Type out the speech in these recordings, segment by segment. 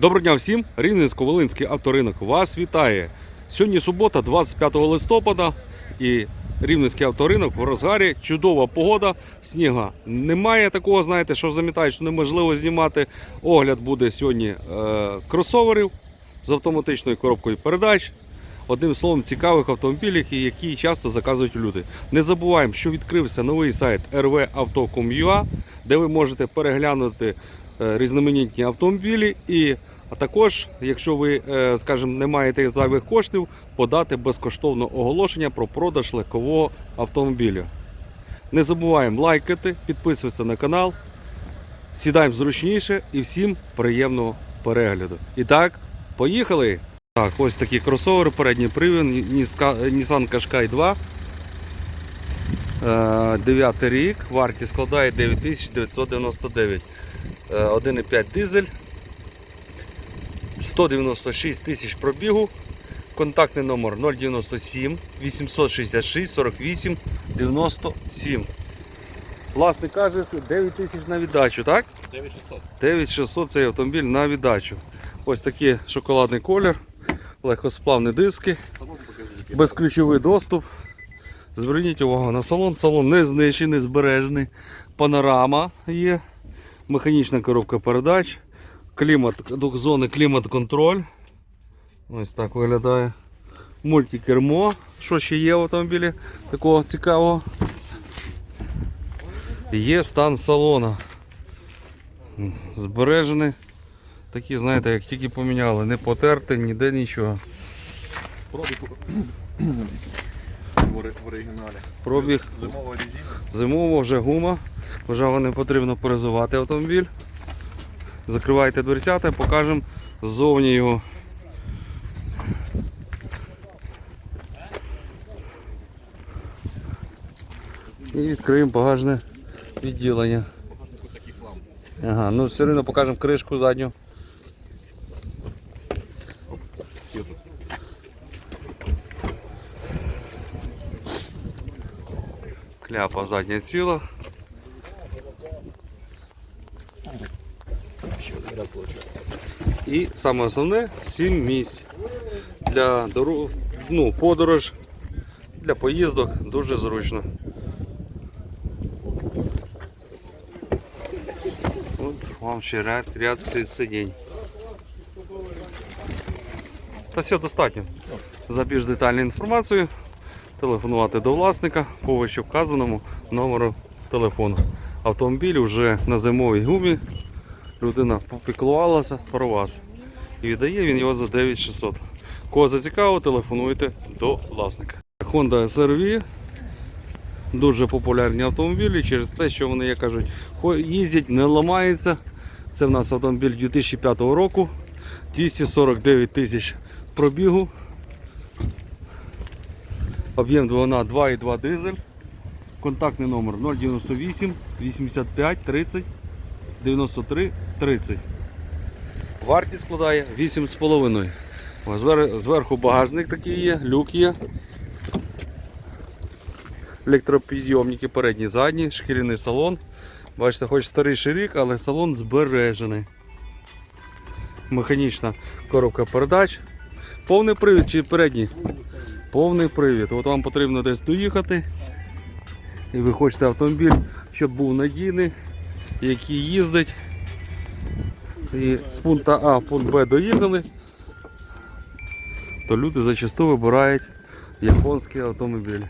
Доброго дня всім! Рівненсько-Волинський авторинок вас вітає. Сьогодні субота, 25 листопада, і Рівненський авторинок в розгарі. Чудова погода, сніга немає такого, знаєте, що замітають, що неможливо знімати. Огляд буде сьогодні е, кросоверів з автоматичною коробкою передач. Одним словом, цікавих автомобілів, які часто заказують люди. Не забуваємо, що відкрився новий сайт rvauto.com.ua, де ви можете переглянути е, різноманітні автомобілі і а також, якщо ви, е, скажімо, не маєте зайвих коштів, подати безкоштовне оголошення про продаж легкового автомобіля. Не забуваємо лайкати, підписуватися на канал. Сідаємо зручніше і всім приємного перегляду. І так, поїхали! Так, ось такі кросовери, передній привід, Nissan Qashqai 2. Е, 9 рік, вартість складає 9999. Е, 1,5 дизель. 196 тисяч пробігу. Контактний номер 097 866 48 97. Власник каже 9 тисяч на віддачу, так? 9600. 9600 цей автомобіль на віддачу. Ось такий шоколадний колір, легкосплавні диски, безключовий доступ. Зверніть увагу на салон. Салон не знищений, збережений. Панорама є, механічна коробка передач, клімат, двохзонний клімат-контроль. Ось так виглядає. Мультикермо. Що ще є в автомобілі такого цікавого? Є стан салона. Збережений. Такі, знаєте, як тільки поміняли, не потерти, ніде нічого. Пробіг в оригіналі. Пробіг Зимова резина. Зимово вже гума, вже не потрібно перезувати автомобіль. Закривайте дверцята, покажемо ззовні його. І відкриємо багажне відділення. Ага, ну все одно покажемо кришку задню. Кляпа задня ціла. Ще один ряд виходить. І саме основне 7 місць для дорог, ну, подорож, для поїздок дуже зручно. От вам ще ряд, ряд сидінь. Та все достатньо. За більш детальною інформацією телефонувати до власника по вище вказаному номеру телефону. Автомобіль вже на зимовій гумі. Людина попіклувалася про вас. І віддає він його за 9600. Кого зацікавило, телефонуйте до власника. Honda SRV. Дуже популярні автомобілі через те, що вони, як кажуть, їздять, не ламаються. Це в нас автомобіль 2005 року. 249 тисяч пробігу. Об'єм двигуна 2,2 дизель. Контактний номер 098 85 30 93 30. Вартість складає 8,5. Зверху багажник такий є, люк є. Електропідйомники передні, задні, шкіряний салон. Бачите, хоч старіший рік, але салон збережений. Механічна коробка передач. Повний привід чи передній? Повний привід. От вам потрібно десь доїхати. І ви хочете автомобіль, щоб був надійний, який їздить. І з пункту А в пункт Б доїхали, то люди зачасту вибирають японські автомобілі.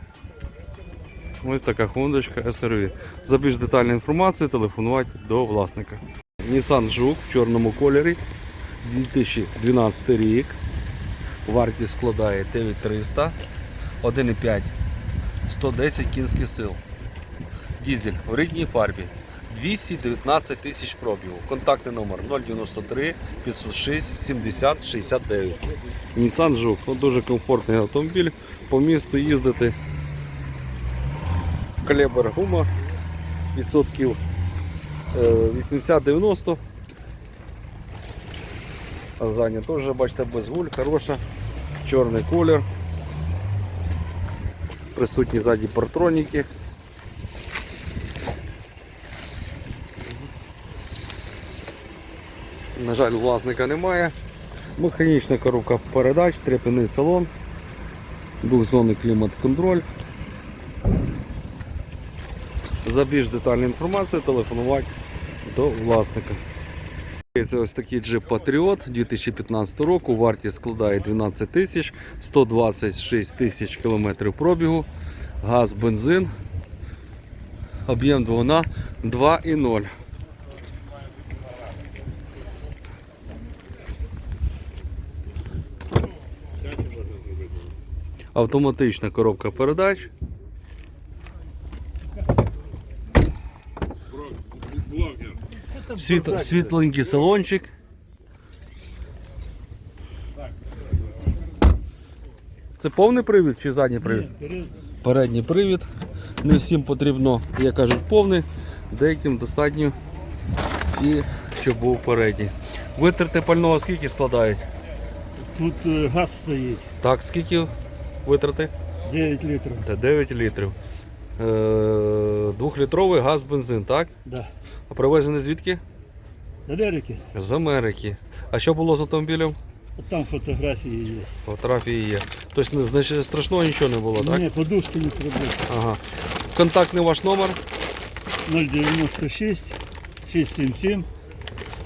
Ось така хондочка SRV. За більш детальну інформацію телефонувати до власника. Nissan Жук в чорному кольорі. 2012 рік. Вартість складає 9300, 1,5, 110 кінських сил. Дізель в рідній фарбі. 219 тисяч пробігу. Контактний номер 093 506 70 69. Nissan Жук. Дуже комфортний автомобіль. По місту їздити. Клебер гума відсотків е, 80-90. А задня теж, бачите, без гуль, хороша, чорний колір. Присутні ззаді партроніки. На жаль, власника немає. Механічна коробка передач, треп'яний салон, двохзонний клімат-контроль. За більш детальну інформацію телефонувати до власника. Це ось такий джип Patriot 2015 року. Вартість складає 12 тисяч, 126 тисяч кілометрів пробігу, газ, бензин, об'єм двигуна 2,0. Автоматична коробка передач. Світ, світленький салончик. Це повний привід чи задній привід? Передній привід. Не всім потрібно, як кажуть, повний, деяким достатньо і щоб був передній. Витрати пального скільки складають? Тут е, газ стоїть Так, скільки витрати? 9 літрів. Та 9 літрів. Е, Двохлітровий газ бензин, так? Да. А привезений звідки? З Америки. З Америки. А що було з автомобілем? Там фотографії є. Фотографії є. Тобто значить, страшного нічого не було, так? Ні, подушки не зробили. Ага. Контактний ваш номер 096 677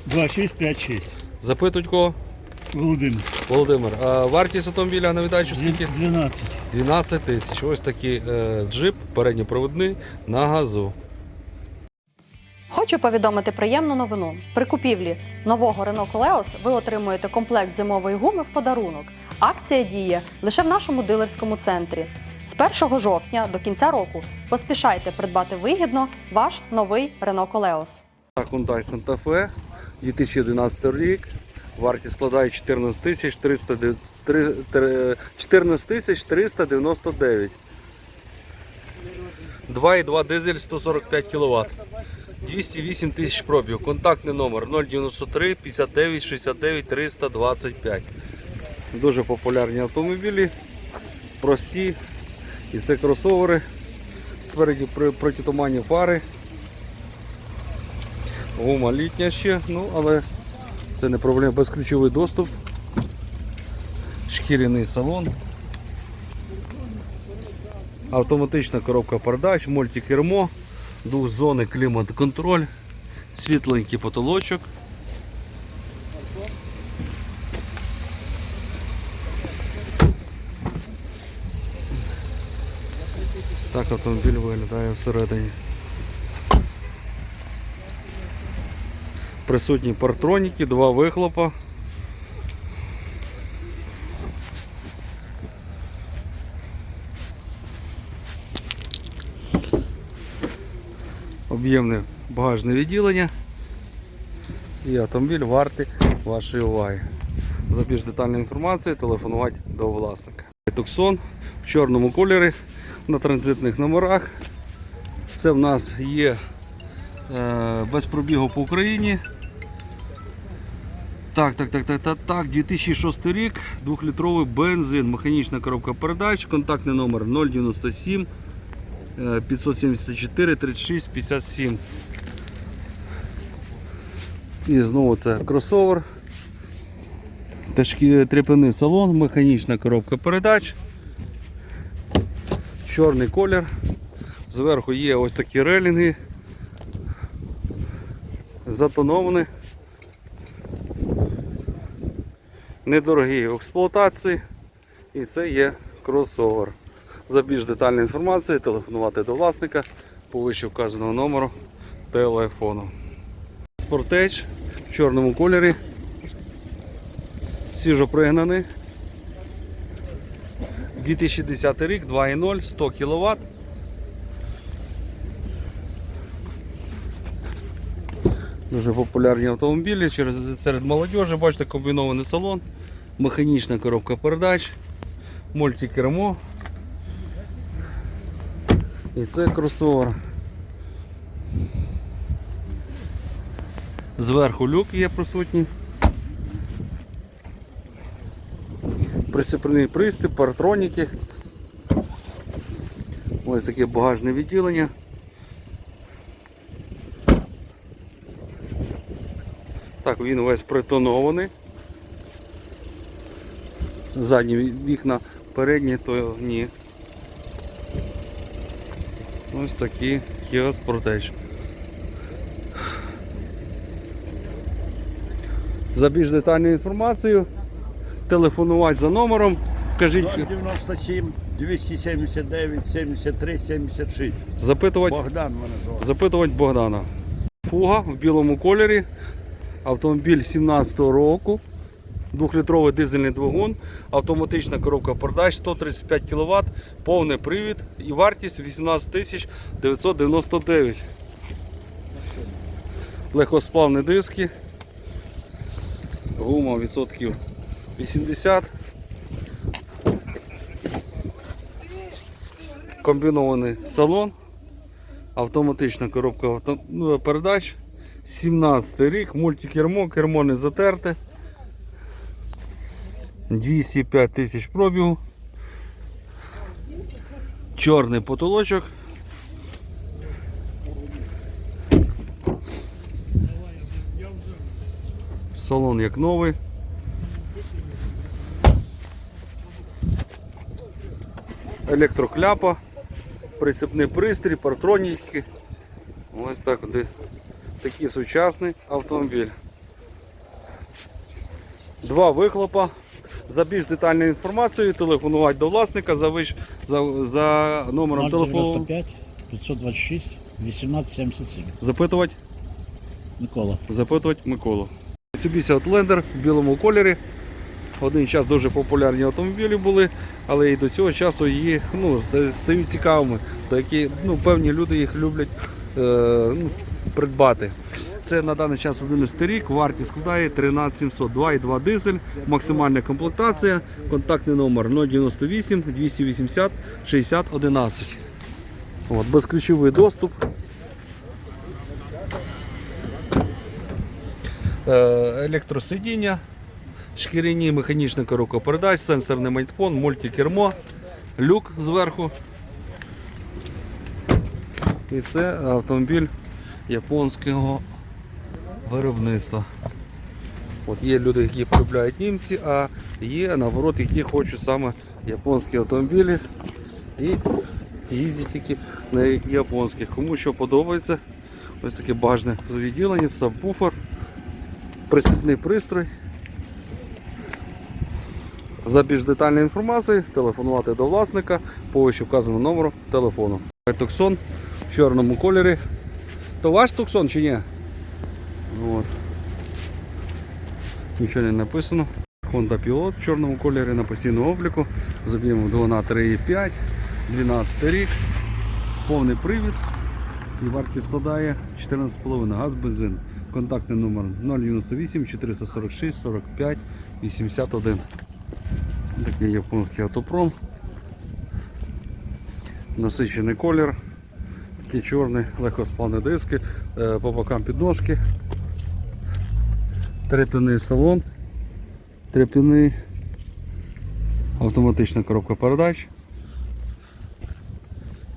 2656. запитують кого? Володимир. Володимир. А вартість автомобіля на віддачу скільки? 12. 12 тисяч. Ось такий е, джип передньоприводний на газу. Хочу повідомити приємну новину. При купівлі нового Renault Koleos ви отримуєте комплект зимової гуми в подарунок. Акція діє лише в нашому дилерському центрі. З 1 жовтня до кінця року поспішайте придбати вигідно ваш новий Renault Koleos. Hyundai Santa Fe 2011 рік. Вартість складає 14 тисяч 300 де- три- три- 14 тисяч 399. 2,2 дизель 145 кВт. 208 тисяч пробігу. Контактний номер 093 59 69 325. Дуже популярні автомобілі. Прості. І це кросовери. Спереді протитуманні фари. Гума літня ще, ну але це не проблема. Безключовий доступ. Шкіряний салон. Автоматична коробка передач, мультикермо, двохзонний клімат-контроль, світленький потолочок. Так автомобіль виглядає всередині. Присутні партроніки, два вихлопа. Об'ємне багажне відділення. І автомобіль вартий вашої уваги. За більш детальною інформацією телефонувати до власника. Туксон в чорному кольорі на транзитних номерах. Це в нас є е, без пробігу по Україні. Так, так, так, так, так, так. 2006 рік, 2-літровий бензин, механічна коробка передач, контактний номер 097 е, 574 36 57. І знову це кросовер. Ташки трепаний салон, механічна коробка передач. Чорний колір. Зверху є ось такі релінги. Затоновані. Недорогі в експлуатації. І це є кросовер. За більш детальною інформацією телефонувати до власника по вище вказаного номеру телефону. Спортеч в чорному кольорі. Свіжо пригнаний. 2010 рік, 2.0, 100 кВт. Дуже популярні автомобілі через, серед молодіжі. Бачите, комбінований салон, механічна коробка передач, мультикермо. І це кросовер. Зверху люк є присутній. Прицеплений приступ, партроніки. Ось таке багажне відділення. Так він весь притонований. Задні ві- вікна, передні, то ні. Ось такі Kia Sportage. За більш детальною інформацією телефонувати за номером. Кажіть, 097 279 73 76. запитувати, Богдан мене звати. запитувати Богдана. Фуга в білому кольорі. Автомобіль 17-го року. Двохлітровий дизельний двигун, автоматична коробка передач, 135 кВт, повний привід і вартість 18 999. Легкосплавні диски. Гума відсотків 80. Комбінований салон. Автоматична коробка ну, передач. 17 рік, мультикермо, кермо не затерте. 205 тисяч пробігу. Чорний потолочок. Салон як новий. Електрокляпа, прицепний пристрій, партроніки. Ось так де такий сучасний автомобіль. Два вихлопа. За більш детальною інформацією телефонувати до власника за, виш... за, за номером телефону. 095 526 1877. Запитувати, Микола. запитувати Миколу. Mitsubishi Outlander в білому кольорі. Один час дуже популярні автомобілі були, але і до цього часу їх ну, ста- стають цікавими, які ну, певні люди їх люблять е, ну, придбати. Це на даний час 11 рік, вартість складає 13700, 2,2 дизель, максимальна комплектація, контактний номер 098 280 60 11. От, безключовий доступ. Е, електросидіння, шкіряні механічна коробка передач, сенсорний майтфон, мультикермо, люк зверху. І це автомобіль японського виробництва. От є люди, які полюбляють німці, а є наоборот, які хочуть саме японські автомобілі і їздять тільки на японських. Кому що подобається. Ось таке бажане відділення, сабвуфер, присипний пристрій. За більш детальною інформацією телефонувати до власника по вище вказаному номеру телефону. Туксон в чорному кольорі. То ваш туксон чи ні? От. Нічого не написано. Honda Pilot в чорному кольорі на постійному обліку. З об'ємом 2 на 3,5, 12 рік, повний привід. І вартість складає 14,5 газ бензин. Контактний номер 098 446 45 81. Такий японський автопром. Насичений колір. Такий чорний, легкоспальні диски, е, по бокам підножки. Треп'яний салон. Треп'яний. Автоматична коробка передач.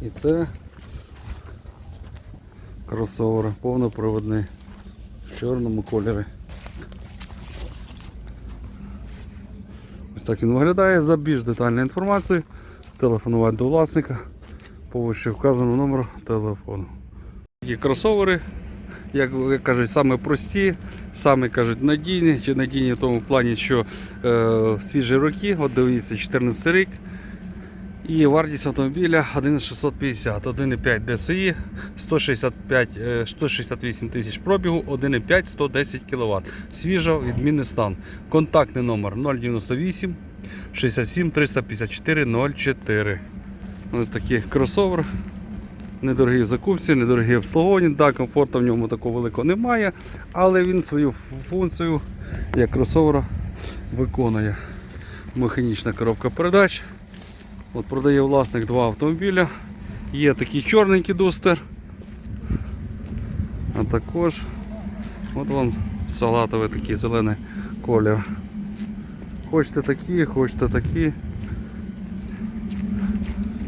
І це кросовер повноприводний в чорному кольорі. Ось так він виглядає. За більш детальною інформацією телефонувати до власника по вище номеру телефону. Такі кросовери, як кажуть, саме прості, саме кажуть надійні, чи надійні в тому плані, що е, свіжі роки, от дивіться, 14 рік. І вартість автомобіля 11650, 1,5 DSI, 165, е, 168 тисяч пробігу, 1,5 110 кВт. Свіжо, відмінний стан. Контактний номер 098 67 354 04. Ось такий кросовер. Недорогий в закупці, недорогий в обслуговуванні. Да, комфорту в ньому такого великого немає, але він свою функцію як кросовера виконує. Механічна коробка передач. От продає власник два автомобіля. Є такий чорненький дустер. А також от вам салатовий такий зелений колір. Хочете такі, хочете такі.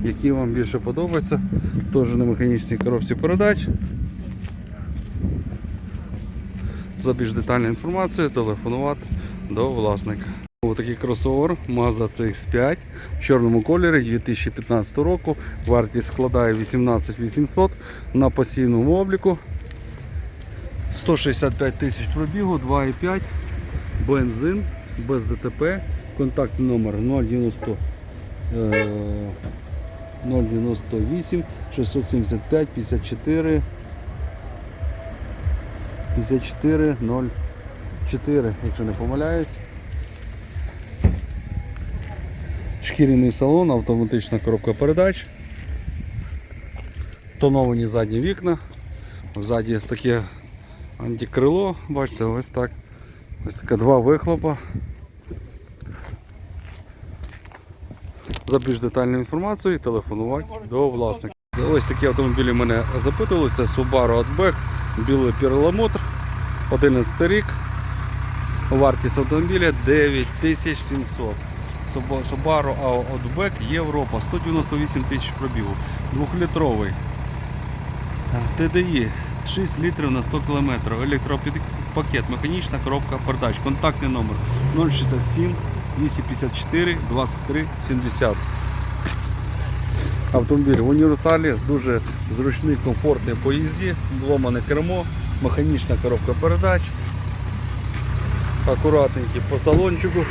Які вам більше подобаються. Теж на механічній коробці передач. За більш детальною інформацією телефонувати до власника. Ось такий кросовер Mazda CX5 в чорному кольорі 2015 року. Вартість складає 18 800 на постійному обліку. 165 тисяч пробігу, 2,5, бензин, без ДТП, контактний номер 090, е, 098 675 54 54 04, якщо не помиляюсь. Шкіряний салон, автоматична коробка передач. Тоновані задні вікна. Ззаді є таке антикрило, бачите, ось так. Ось таке два вихлопа. За більш детальною інформацією телефонувати до власника. Ось такі автомобілі мене запитували. Це Subaru Outback, білий перламутр, 11 рік. Вартість автомобіля 9700. Suba- Subaru Outback Європа, 198 тисяч пробігу, 2-літровий. TDI 6 літрів на 100 км, електропакет, механічна коробка передач, контактний номер 067 254 23 70. Автомобіль в універсалі, дуже зручний, комфортний по їзді, вломане кермо, механічна коробка передач, акуратненький по салончику.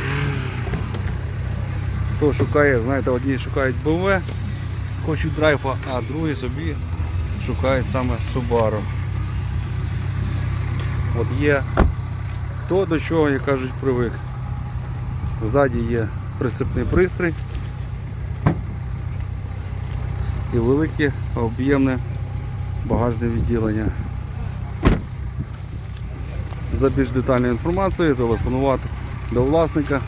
Хто шукає, знаєте, одні шукають BMW, хочуть драйва, а другі собі шукають саме Subaru. От є хто до чого, як кажуть, привик. Ззаді є прицепний пристрій і велике об'ємне багажне відділення. За більш детальною інформацією телефонувати до власника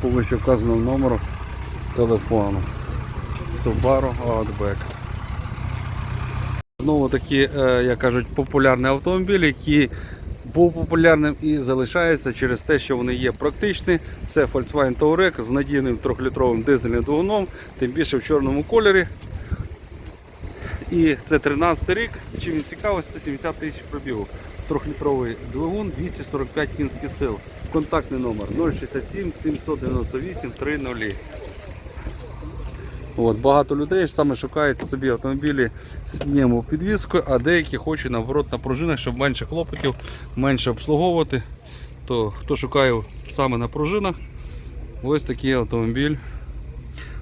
по вище номеру телефону. Subaru Outback. Знову таки, е, як кажуть, популярний автомобіль, який був популярним і залишається через те, що вони є практичні. Це Volkswagen Touareg з надійним 3-літровим дизельним двигуном, тим більше в чорному кольорі. І це 13 рік. Чим він цікавий, 170 тисяч пробігу. Трьохлітровий двигун, 245 кінських сил. Контактний номер 067 798 30. От, багато людей саме шукають собі автомобілі з пневмопідвіскою, а деякі хочуть наоборот на пружинах, щоб менше хлопотів, менше обслуговувати. То хто шукає саме на пружинах, ось такий автомобіль,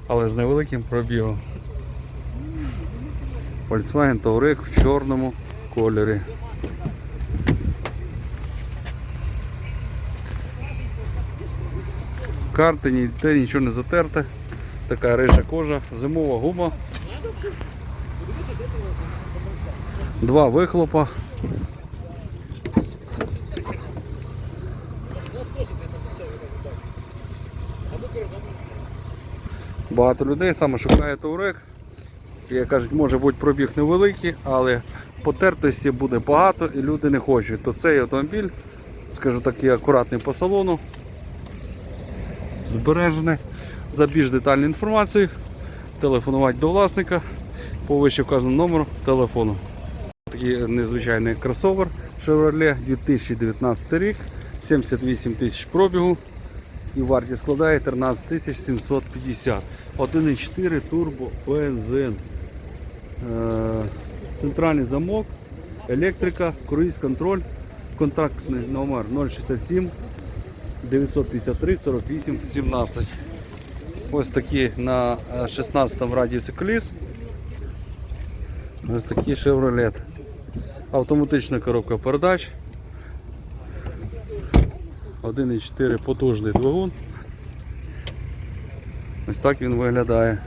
але з невеликим пробігом. Volkswagen Touareg в чорному кольорі. Карти ніде нічого не затерте. Така рижа кожа, зимова гума. Два вихлопа. Багато людей саме шукає Таурек. Як кажуть, може бути пробіг невеликий, але потертості буде багато і люди не хочуть. То цей автомобіль, скажу такий акуратний по салону, збережений. За більш детальну інформацію телефонувати до власника по вище вказаному номеру телефону. Такий незвичайний кросовер Chevrolet 2019 рік, 78 тисяч пробігу і вартість складає 13 750. 1,4 турбо бензин. Е, Центральний замок, електрика, круїз контроль, контактний номер 067 953 48 17. Ось такі на е, 16 радіусі коліс. Ось такий Chevrolet. Автоматична коробка передач. 1,4 потужний двигун. Ось так він виглядає.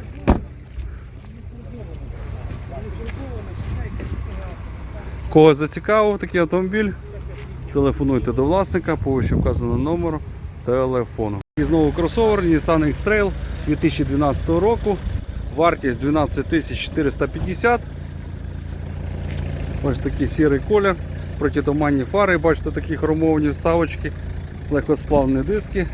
Кого зацікавив такий автомобіль, телефонуйте до власника по вище вказаному номеру телефону. І знову кросовер Nissan X-Trail 2012 року. Вартість 12 450. Ось такий сірий колір, протитуманні фари, бачите, такі хромовані вставочки, легкосплавні диски.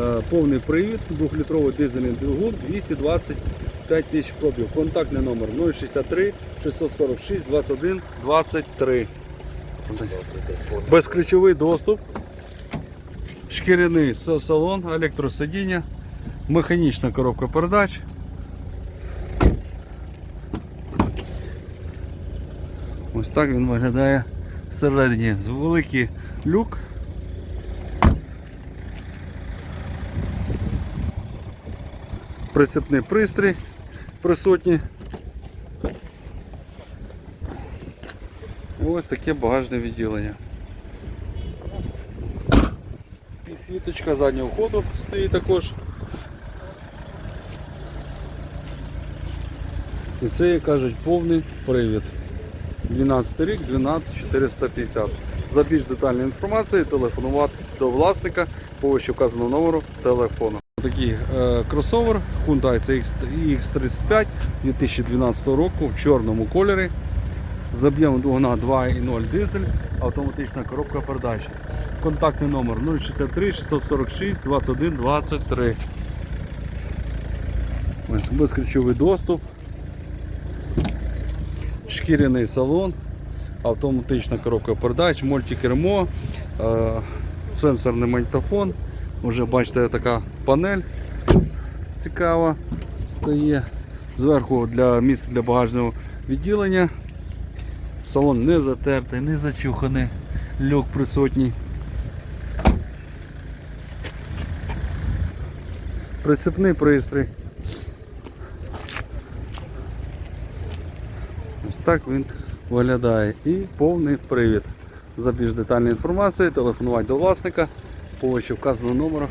Е, Повний привід, 2-літровий дизельний двигун, 225 тисяч пробів. Контактний номер 063 646 21 23. Безключовий доступ, шкіряний салон, електросидіння, механічна коробка передач. Ось так він виглядає всередині. З великий люк. Прицепний пристрій присутній. Ось таке багажне відділення. Підсвіточка заднього ходу стоїть також. І це, як кажуть, повний привід. 12 рік, 12450. За більш детальною інформацією телефонувати до власника по вище вказаному номеру телефону. Такий е, кросовер Hyundai CX X35 2012 року в чорному кольорі з об'ємом двигуна 2.0 дизель, автоматична коробка передач. Контактний номер 063 646 21 23. Ось безключовий доступ. Шкіряний салон, автоматична коробка передач, мультикермо, сенсорний магнітофон. Вже бачите, така панель цікава стає. Зверху для місця для багажного відділення. Салон не затертий, не зачуханий, люк присутній. Прицепний пристрій. Ось так він виглядає. І повний привід. За більш детальною інформацією телефонувати до власника по вище вказаному номеру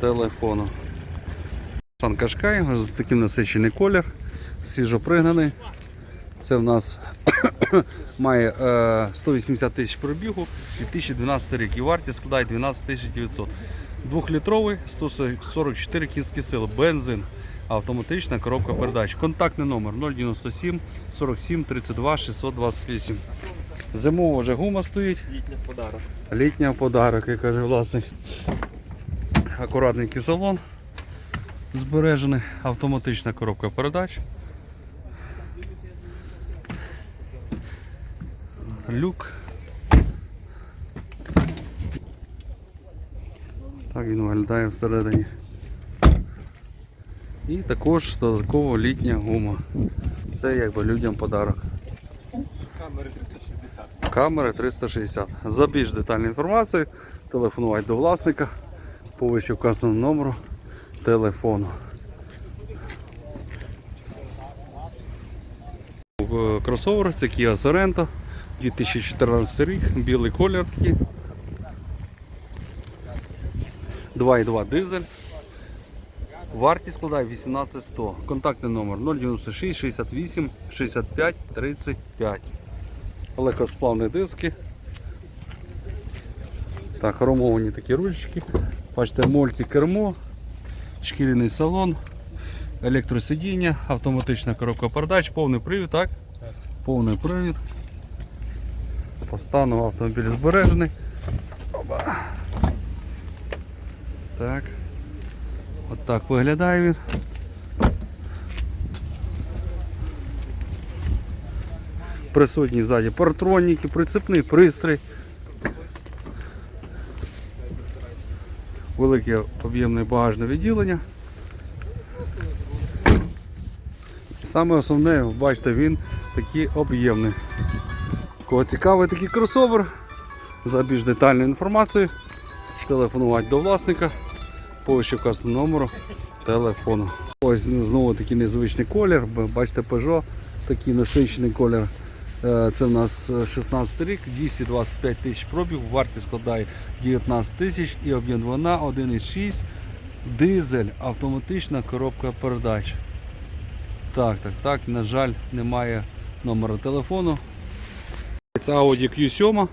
телефону. Сан Кашкай, такий насичений колір, свіжопригнаний. Це в нас має е, 180 тисяч пробігу 2012 рік і вартість складає 12 900. Двохлітровий 144 кінські сили, бензин, автоматична коробка передач. Контактний номер 097 47 32 628. Зимова вже гума стоїть. Літня подарок. Літня подарок, як каже власник. Акуратненький салон. Збережений, автоматична коробка передач. Люк. Так він виглядає всередині. І також додатково літня гума. Це якби людям подарок. Камери 360. Камери 360. За більш детальною інформацією телефонувати до власника по вище вказаному номеру телефону. Кросовер це Kia Sorento 2014 рік, білий колір такий. 2,2 дизель. Вартість складає 18100. Контактний номер 096 68 65 35. Легкосплавні диски. Так, хромовані такі ручки. Бачите, мольки кермо, шкіряний салон, електросидіння, автоматична коробка передач, повний привід, так? Так. Повний привід. По стану автомобіль збережений. Оба. Так. От так виглядає він. Присутні ззаді партроніки, прицепний пристрій. Велике об'ємне багажне відділення. Саме основне, бачите, він такий об'ємний. Кого цікавий такий кросовер, за більш детальною інформацією, телефонувати до власника по вище номеру телефону. Ось знову такий незвичний колір. Бачите, Peugeot, такий насичений колір. Е, Це в нас е, 16 рік, 225 тисяч пробіг, вартість складає 19 тисяч і об'єм двигуна 1,6 дизель, автоматична коробка передач. Так, так, так, на жаль, немає номера телефону. Це Audi Q7,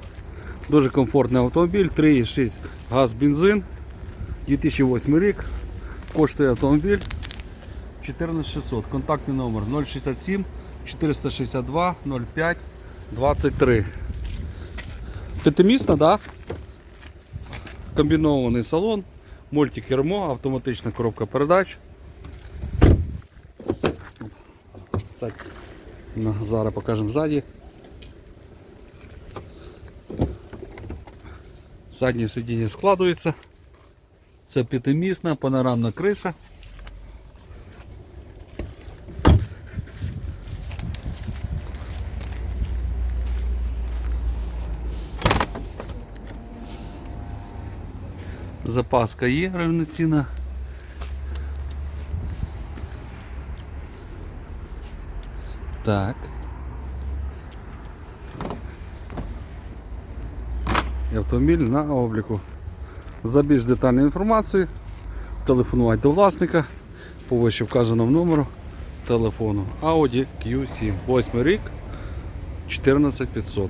дуже комфортний автомобіль, 3,6 газ бензин, 2008 рік, коштує автомобіль 14600, контактний номер 067 462 05 23. П'ятимісна, да? Комбінований салон, мультикермо, автоматична коробка передач. Зараз покажемо ззаді. Заднє сидіння складується. Це п'ятимісна панорамна криша. Запаска є рівноцінна. Так. І автомобіль на обліку. За більш детальною інформацією телефонувати до власника по вище вказаному номеру телефону Audi Q7 8 рік 14500.